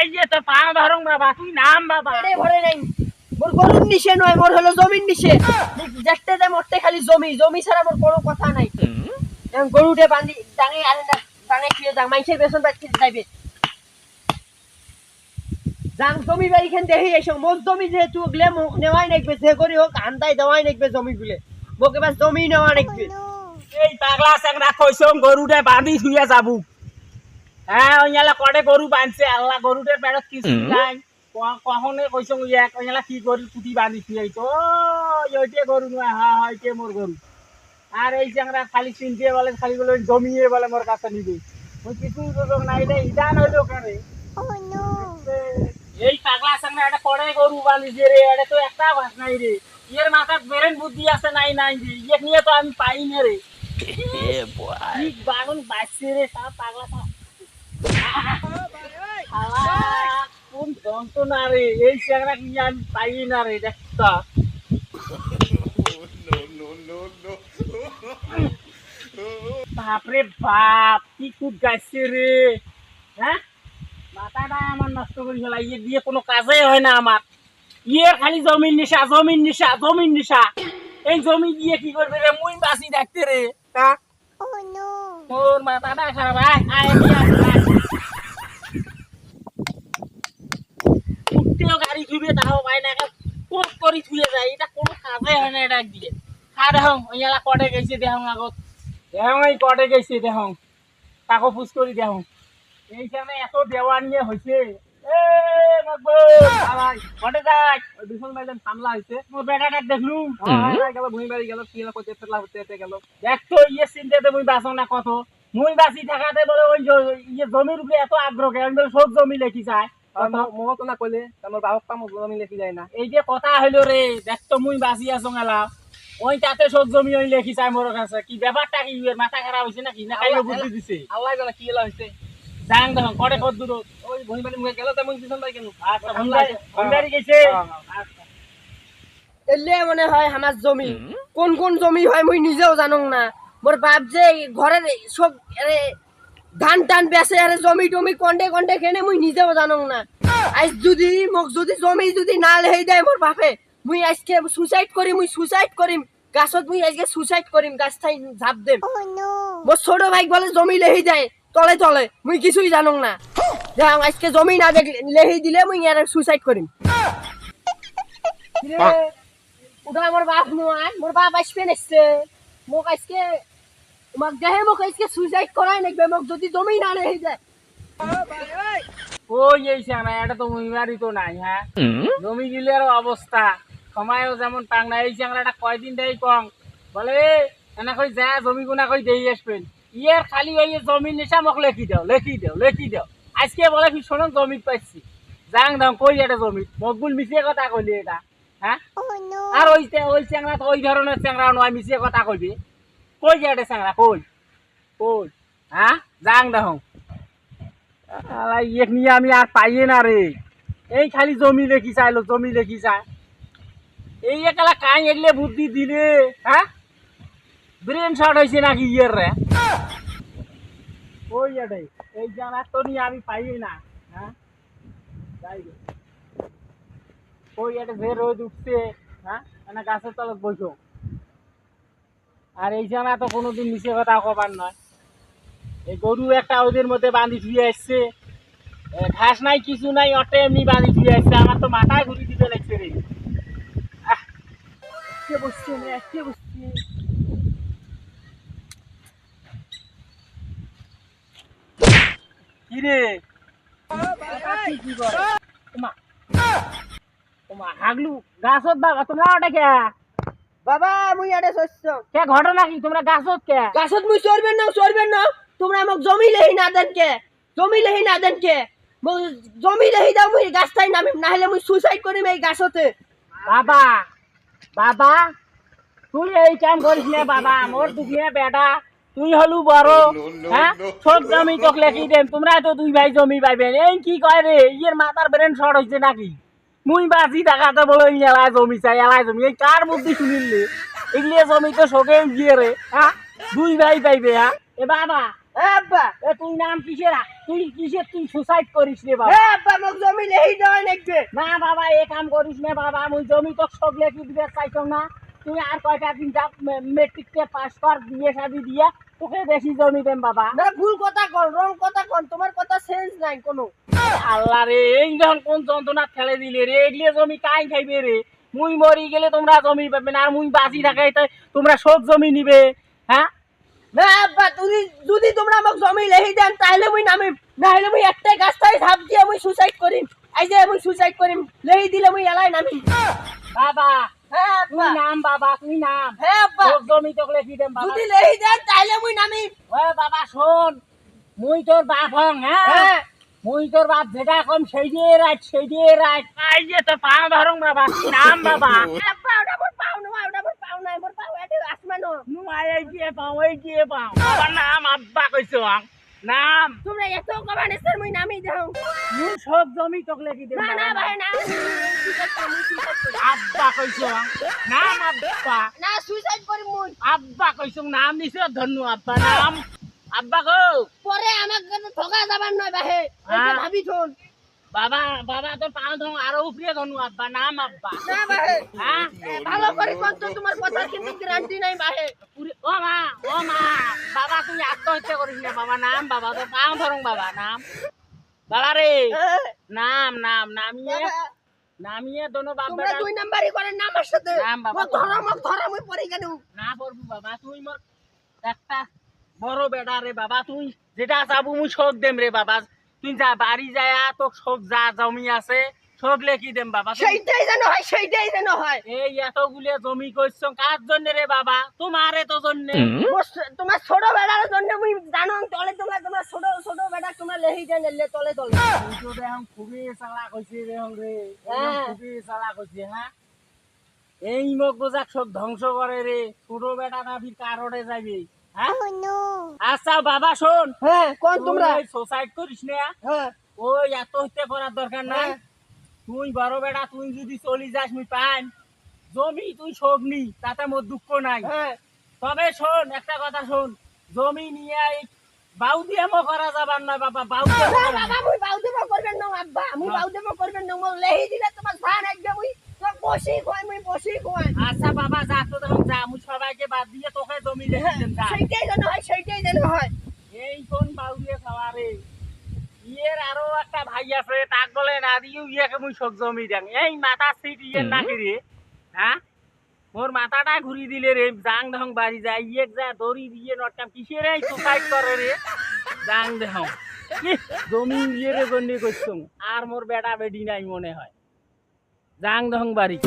এই তো পা ধরুন বাবা তুই নাম বাবা। পেটে ভরে নাই। মোর গরুর নিশে নয় মোর হলো জমির নিশে যেতে দে মরতে খালি জমি জমি ছাড়া মোর কোনো কথা নাই। এখন গরুটে বান্ধি ডাঙে আরে না ডাঙে খেয়ে যাং মাইসের বেসন বাদ খেতে যাইবে। যাং জমি বাড়ি খান দেখি এসো মোর জমি যেহেতু গলে মোক নেওয়াই নাকবে যে করি হোক আন্দাই দেওয়াই নাকবে জমি গুলে। মোক এবার জমি নেওয়া নাকবে এই পাগলা চেংরা কইছং গরুটে বাঁধি থুয়ে যাবু হ্যাঁ ওইয়ালা কটে গরু বাঁধছে আল্লাহ গরুটে পেটত কিছু নাই ক- কখনে কইছং ইয়াক ওইয়ালা কি গরু কুটি বাঁধি থুয়ে আইতো ওইটে গরু নয় হ্যাঁ হইতে মোর গরু। আর এই চেংরা খালি চিনতে বলে খালি বলে জমিয়ে বলে মোর কাছে নিবে। ওই কিছু যোগ নাই রে ইদান হইল কেন? এই পাগলা সঙ্গে একটা পড়ে গরু বানিয়েছে রে এটা তো একটা ভাস নাই রে। ইয়ের মাথার বেরেন বুদ্ধি আছে নাই নাই রে। ইয়ে নিয়ে তো আমি পাই না রে। ঠিক বাগুন বাঁচছে রে সব পাগলা সব কোন যন্ত্রণা রে এই চেংড়া নিয়ে আমি পাই না রে দেখতা বাপরে বাপ কি খুব গাইছে রে। হ্যাঁ? মাথাটা আমার নষ্ট করে ফেলা ইয়ে দিয়ে কোনো কাজে হয় না আমার। ইয়ে খালি জমির নিশা জমির নিশা জমির নিশা। এই জমি দিয়ে কি করবে রে? মুই বাসি দেখতে রে। হ্যাঁ? তোর মাথাটা খারাপ। আয় আয়। উঠতেও গাড়ি ধুবে তাও পাই না। কোট করি ধুয়ে যায় এটা কোনো কাজে হয় না এটা দিয়ে। খা দেখো ওইয়ালা কটে গেছে দেখো আগত। দেখো এই কটে গেছে দেখো তাকো পুষ করি দেখো এইখানে এত দেওয়া নিয়ে হয়েছে ইয়ে কত? মুই বাঁচি থাকাতে বলে ওই ইয়ে জমির উপরে এত আগ্রহ সব জমি লেখি যায়। মো তো না আমার বাবা পাম জমি লেখি যায় না। এই যে কথা হইল রে দেখ তো মুই বাঁচি আছো গেলা ওই তাতে সব জমি ওই লেখি চাই মোর কাছে। কি ব্যাপারটা কি মাথা খারাপ হয়েছে নাকি না কাইলে বুদ্ধি দিছে। আল্লাহ জানা কি হলো হয়েছে যাং দেখো কটে কত দূর ওই মুখে গেল কেন? আচ্ছা ভন্ডারি গেছে। আচ্ছা। এলে মনে হয় আমার জমি। কোন কোন জমি হয় মুই নিজেও জানো না। মোর বাপ যে ঘরের সব আরে ধান টান বেচে আরে জমি টমি কন্ডে কন্ডে কেনে মুই নিজেও জানো না। আজ যদি মোক যদি জমি যদি না লেই দেয় মোর বাপে মুই আজকে সুসাইড করি মুই সুসাইড করিম গাছত মুই আজকে সুসাইড করিম গাছ ঠাই ঝাপ দেম। মোর ছোট ভাই বলে জমি লেহি দেয় তলে তলে মুই কিছুই জানো না। দেখ আজকে জমি না দেখলে লেহি দিলে মুই আর সুসাইড করিম কিরে, ওটা আমার বাপ নয় মোর বাপ আসবে নেছে মোক আজকে মোক দেহে মোক আজকে সুইসাইড করাই নাকবে মোক যদি জমি না রেহে যায়। ওই এই না এটা তো মুইমারি তো নাই হ্যাঁ জমি গিলের অবস্থা সময়ও যেমন পাং না এই চ্যাংরাটা কয়দিন দেয় কম বলে এনা কই যা জমি গুনা কই দেই আসবেন ইয়ের খালি ওই জমি নিশা মোক লেখি দাও লেখি দাও লেখি দাও আজকে বলে ভীষণ জমি পাইছি। যাং দাম কই এটা জমি মকবুল মিশিয়ে কথা কইলি এটা হ্যাঁ আর ওই ওই চ্যাংরা তো ওই ধরনের চ্যাংরা নয় মিশিয়ে কথা কইবি কই যে এটা চ্যাংরা কই? কই? হ্যাঁ? যাং দেখো। ইয়েক নিয়ে আমি আর পাইয়ে না রে। এই খালি জমি লেখি চাইলো জমি লেখি চাই এই একালা কাই এলে বুদ্ধি দিলে হ্যাঁ? ব্রেন শর্ট হয়েছে নাকি ইয়ের রে? ওই এটাই এই জানা তো নিয়ে আমি পাইয়ে না হ্যাঁ? যাই। ওই এটা যে রোদ উঠছে হ্যাঁ? গাছের তলত বসো আর এই জানা তো কোনোদিন নিচে কথা কবার নয়। এই গরু একটা ওদের মধ্যে বাঁধি ধুয়ে আসছে। ঘাস নাই কিছু নাই অটে এমনি বাঁধি ধুয়ে আসছে। আমার তো মাথায় ঘুরি দিতে লাগছে রে। আহ, কে বসছে রে? কে বসছে? কি রে? কি কি করে? ওমা। ওমা হাগলু গাছত বাবা তোমরা ওটা কে? বাবা মুই আরে শস্য। কে ঘটনা কি? তোমরা গাছত কে? গাছত মুই চড়বেন না চড়বেন না। তোমরা মোক জমি লেহি না দেন কে? জমি লেহি না দেন কে? জমি লেহি দাও মুই গাছ ঠাই নামিম না হলে মুই সুইসাইড করিম এই গাছতে। বাবা বাবা তুই এই কাম করিস না বাবা? মোর দুখিয়া বেটা তুই হলু বড়। হ্যাঁ? সব জমি তোক লেখি দেন তোমরা তো দুই ভাই জমি পাইবেন। এই কি কয় রে? ইয়ের মাথার ব্রেন শর্ট হয়েছে নাকি? মুই বাজি টাকাতে বলে এলাই জমি চাই এলাই জমি। এই কার বুদ্ধি শুনিলে? এগুলিয়ে জমি তো শোকে গিয়ে রে হ্যাঁ দুই ভাই পাইবে হ্যাঁ এ বাবা আব্বা। এ তুই নাম কিসের তুই কিসের তুই সুসাইড করিস রে বাবা? আব্বা মোক জমি লেহি দেওয়া নাকবে না বাবা এ কাম করিস না বাবা? মুই জমি তো সব লেখি দিবে চাইছো না। তুই আর কয়টা দিন যা মেট্রিককে পাস কর বিয়ে শাদি দিয়ে। তোকে বেশি জমি দেন বাবা। না ভুল কথা কন রং কথা কন তোমার কথা সেন্স নাই কোনো। আল্লাহ রে এই যখন কোন যন্ত্রণা ফেলে দিলে রে এগুলো জমি কাই খাইবে রে? মুই মরি গেলে তোমরা জমি পাবে না আর মুই বাঁচি থাকাই তো তোমরা সব জমি নিবে হ্যাঁ? না আব্বা তুমি যদি তোমরা মোক জমি লেহি দেন তাহলে মুই নামিম। নাহলে মুই একটাই গাছটাই ঝাপ দিয়ে মুই সুসাইড করিম। এই যে মুই সুসাইড করিম। লেহি দিলে মুই এলাই নামিম। বাবা তুই নাম বাবা তুই নাম। তোর জমি তোকে লেখি দেন বাবা। যদি লেহি দেন তাহলে মুই নামিম ও বাবা শোন মুই তোর বাপ হং হ্যাঁ? হ্যাঁ। মুই তোর বাপ যেটা কম সেই দিয়ে রাখ সেই দিয়ে রাখ আই যে তোর পা ধরং বাবা নাম বাবা? ওটা মোর পাও না ওটা মোর পাও নাই মোর পাও এতে আসমানো নু আই দিয়ে পাও এই দিয়ে পাও। নাম আব্বা কইছো আং নাম। তোমরা এত কবানে স্যার মুই নামি দাও। মুই সব জমি তোকে লেখি দেন না না ভাই না। আব্বা কইছো নাম আব্বা। না সুসাইড করি মুই। আব্বা কইছো নাম নিছো ধন্য আব্বা নাম। আব্বা গো পরে আমাকে ঠকা যাবার নয় বাহে। ভাবি থন বাবা বাবা তোর পা ধরং আরও উপরে ধনু আব্বা নাম আব্বা। না বাহে। হ্যাঁ ভালো করে কোন তো তোমার কথা কিন্তু গ্যারান্টি নাই বাহে। পুরি ও মা ও মা বাবা তুই আত্মহত্যা করিস না বাবা নাম বাবা তোর পাও ধরং বাবা নাম। বাবা রে নাম নাম নামিয়ে নামিয়ে দোনো বাপ তোমরা বেটা দুই নাম্বারই করেন না আমার সাথে। নাম বাবা। মোক ধরো মোক ধরো মুই পড়ি কেন না পড়বি বাবা তুই মোর একটা বড় রে বাবা তুই যেটা চাবু মুই শোক দেম রে বাবা। তুই যা বাড়ি যায় তো শোক যা জমি আছে শোক লেখি দেম বাবা। সেইটাই যেন হয় সেইটাই যেন হয়। এই এতগুলো জমি করছ কার জন্য রে বাবা? তোমারে তো জন্য। মোর তোমার ছোট বেড়ার জন্য মুই জানো তলে তোমরা তোমার ছোট ছোট বেড়া তোমার লেহি দেন এলে তলে তলে। দেখুন খুবই হয়েছে দেখুন রে হ্যাঁ। খুবই হয়েছে হ্যাঁ? এই মগ বোঝাক সব ধ্বংস করে রে। ছোট বেটা না ফির কারণে যাবে হ্যাঁ আচ্ছা বাবা শোন। হ্যাঁ কোন তোমরা? সোসাইড করিস না? হ্যাঁ। ওই আত্মহত্যা করার দরকার নাই। হ্যাঁ। তুই বড় বেটা তুই যদি চলি যাস মুই পাইন জমি তুই শোক নি তাতে মোর দুঃখ নাই। হ্যাঁ। তবে শোন একটা কথা শোন জমি নিয়ে বাউদিয়ামো করা যাবার না বাবা বাউদিয়ামো বাবা মুই বাউ দেব করবেন না আব্বা মুই বাউ দেব করবেন না মুই লেহি দিলে তোমার ধান একদম মুই তো বসি কয় মুই বসি কয় আচ্ছা বাবা যা তো যা মুই সবাইকে বাদ দিয়ে তোকে জমি লেখে দেন যা সেইটাই যেন হয় সেইটাই যেন হয় এই কোন বাউদিয়ে খাওয়ারে ইয়ের আরও একটা ভাই আছে তাক বলে না দিও ইয়েকে মুই এই মাথা সিট ইয়ের নাকি রে হ্যাঁ মোর মাথাটা ঘুরি দিলে রে জাং দহং বাড়ি যায়। ইয়েক যা দড়ি দিয়ে নটকাম কিসের এই সুসাইড করে রে জাং দেহং জমি ইয়ে রে গন্ডি করছুম আর মোর বেটা বেডি নাই মনে হয়। জাং দহং বাড়ি